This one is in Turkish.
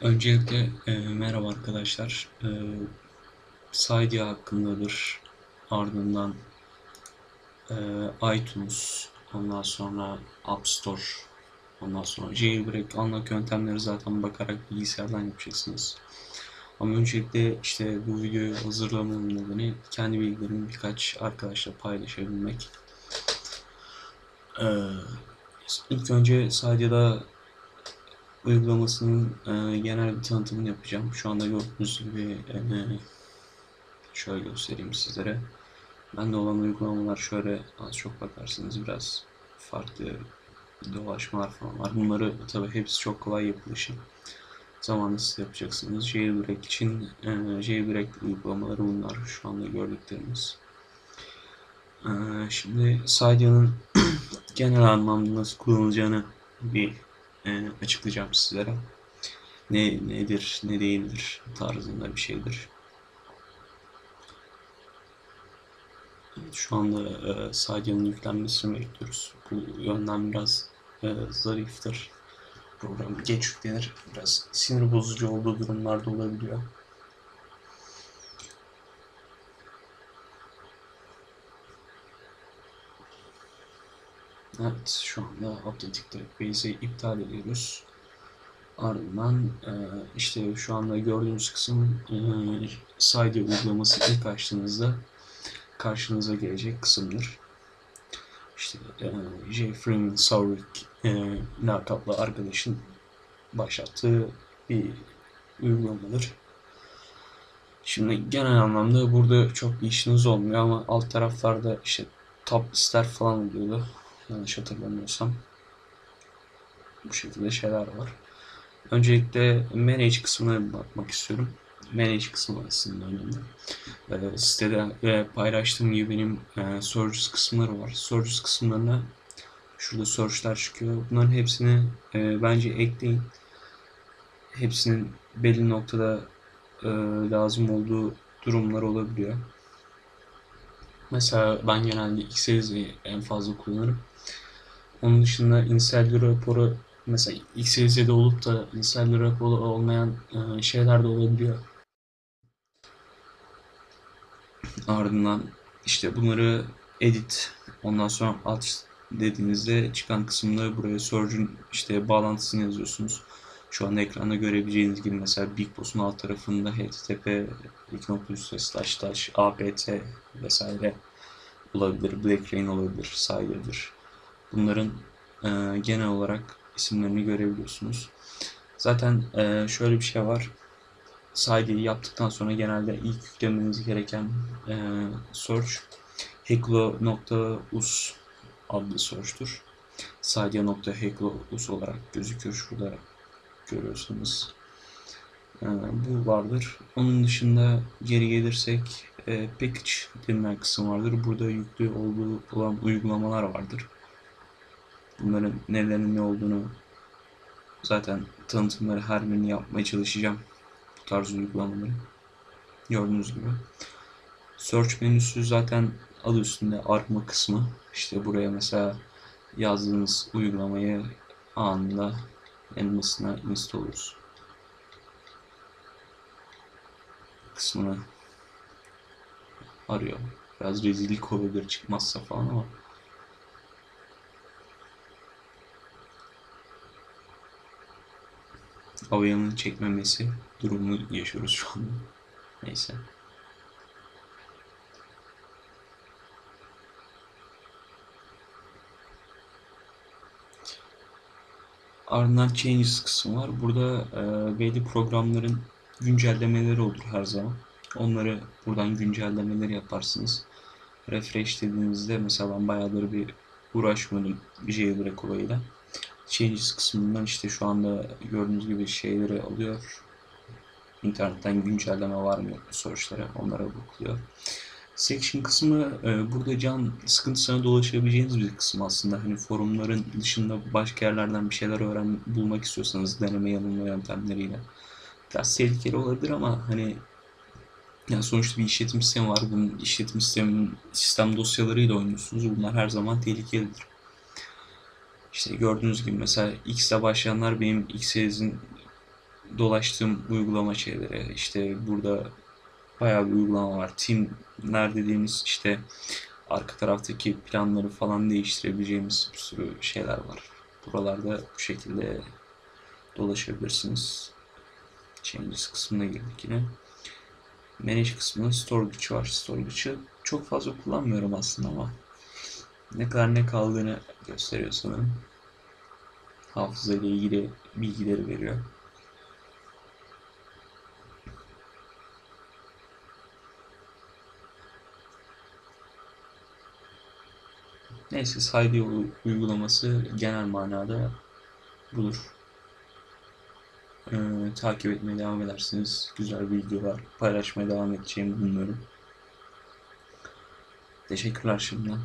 Öncelikle e, merhaba arkadaşlar. E, Cydia hakkındadır. Ardından e, iTunes, ondan sonra App Store, ondan sonra jailbreak anlık yöntemleri zaten bakarak bilgisayardan yapacaksınız. Ama öncelikle işte bu videoyu hazırlamamın nedeni kendi bilgilerimi birkaç arkadaşla paylaşabilmek. E, ilk önce Cydia'da uygulamasının e, genel bir tanıtımını yapacağım. Şu anda gördüğünüz gibi e, şöyle göstereyim sizlere. Bende olan uygulamalar şöyle az çok bakarsınız biraz farklı dolaşmalar falan var. Bunları tabii hepsi çok kolay yapılışı. Zamanla siz yapacaksınız. Jailbreak için e, jailbreak uygulamaları bunlar şu anda gördüklerimiz. E, şimdi Cydia'nın genel anlamda nasıl kullanılacağını bir e, açıklayacağım sizlere. Ne nedir, ne değildir tarzında bir şeydir. Şu anda e, Sadia'nın yüklenmesini bekliyoruz. Bu yönden biraz e, zariftir. Program geç yüklenir. Biraz sinir bozucu olduğu durumlarda olabiliyor. Evet, şu anda Updating Base'i iptal ediyoruz. Ardından e, işte şu anda gördüğünüz kısım e, Side uygulaması ilk açtığınızda karşınıza gelecek kısımdır. İşte e, Jeffrey Saurick e, lakaplı arkadaşın başlattığı bir uygulamadır. Şimdi genel anlamda burada çok bir işiniz olmuyor ama alt taraflarda işte top lister falan oluyordu. Yanlış hatırlamıyorsam. Bu şekilde şeyler var. Öncelikle manage kısmına bakmak istiyorum. Manage kısmı aslında önemli. E, sitede e, paylaştığım gibi benim e, searches kısımları var. Searches kısımlarına şurada searchler çıkıyor. Bunların hepsini e, bence ekleyin. Hepsinin belli noktada e, lazım olduğu durumlar olabiliyor. Mesela ben genelde X'e en fazla kullanırım. Onun dışında insel raporu mesela XYZ'de olup da insel raporu olmayan e, şeyler de olabiliyor. Ardından işte bunları edit ondan sonra at dediğinizde çıkan kısımda buraya Surge'ün işte bağlantısını yazıyorsunuz. Şu anda ekranda görebileceğiniz gibi mesela Big Boss'un alt tarafında http slash slash apt vesaire olabilir. Black Rain olabilir. Sider'dır. Bunların e, genel olarak isimlerini görebiliyorsunuz. Zaten e, şöyle bir şey var. Side'yi yaptıktan sonra genelde ilk yüklemeniz gereken e, search heklo.us adlı search'tur. Sadia.heklo.us olarak gözüküyor şurada görüyorsunuz. E, bu vardır. Onun dışında geri gelirsek e, package denilen kısım vardır. Burada yüklü olduğu olan uygulamalar vardır. Bunların nelerinin ne olduğunu zaten tanıtımları her birini yapmaya çalışacağım. Bu tarz uygulamaları. Gördüğünüz gibi. Search menüsü zaten adı üstünde arama kısmı. İşte buraya mesela yazdığınız uygulamayı anında elmasına install oluruz. kısmını arıyor. Biraz rezillik olabilir çıkmazsa falan ama Avayanın çekmemesi durumunu yaşıyoruz şu anda. Neyse. Ardından changes kısmı var. Burada e, belli programların güncellemeleri olur her zaman. Onları buradan güncellemeleri yaparsınız. Refresh dediğinizde mesela ben bayağıdır bir uğraşmadım jailbreak olayıyla. Changes kısmından işte şu anda gördüğünüz gibi şeyleri alıyor. İnternetten güncelleme var mı sonuçlara onlara bakılıyor. Section kısmı e, burada can sıkıntısına dolaşabileceğiniz bir kısım aslında. Hani forumların dışında başka yerlerden bir şeyler öğren bulmak istiyorsanız deneme yanılma yöntemleriyle. Biraz tehlikeli olabilir ama hani yani sonuçta bir işletim sistemi var. Bunun işletim sistemin sistem dosyalarıyla oynuyorsunuz. Bunlar her zaman tehlikelidir. İşte gördüğünüz gibi mesela X'le başlayanlar benim X'in dolaştığım uygulama şeyleri işte burada bayağı bir uygulama var. Teamler dediğimiz işte arka taraftaki planları falan değiştirebileceğimiz bir sürü şeyler var. Buralarda bu şekilde dolaşabilirsiniz. Changes kısmına girdik yine. Manage kısmında Storage'ı var. Storage'ı çok fazla kullanmıyorum aslında ama ne kadar ne kaldığını gösteriyor sanırım. Hafıza ile ilgili bilgileri veriyor. Neyse Saydi uygulaması genel manada budur. Ee, takip etmeye devam edersiniz. Güzel videolar paylaşmaya devam edeceğimi umuyorum. Teşekkürler şimdiden.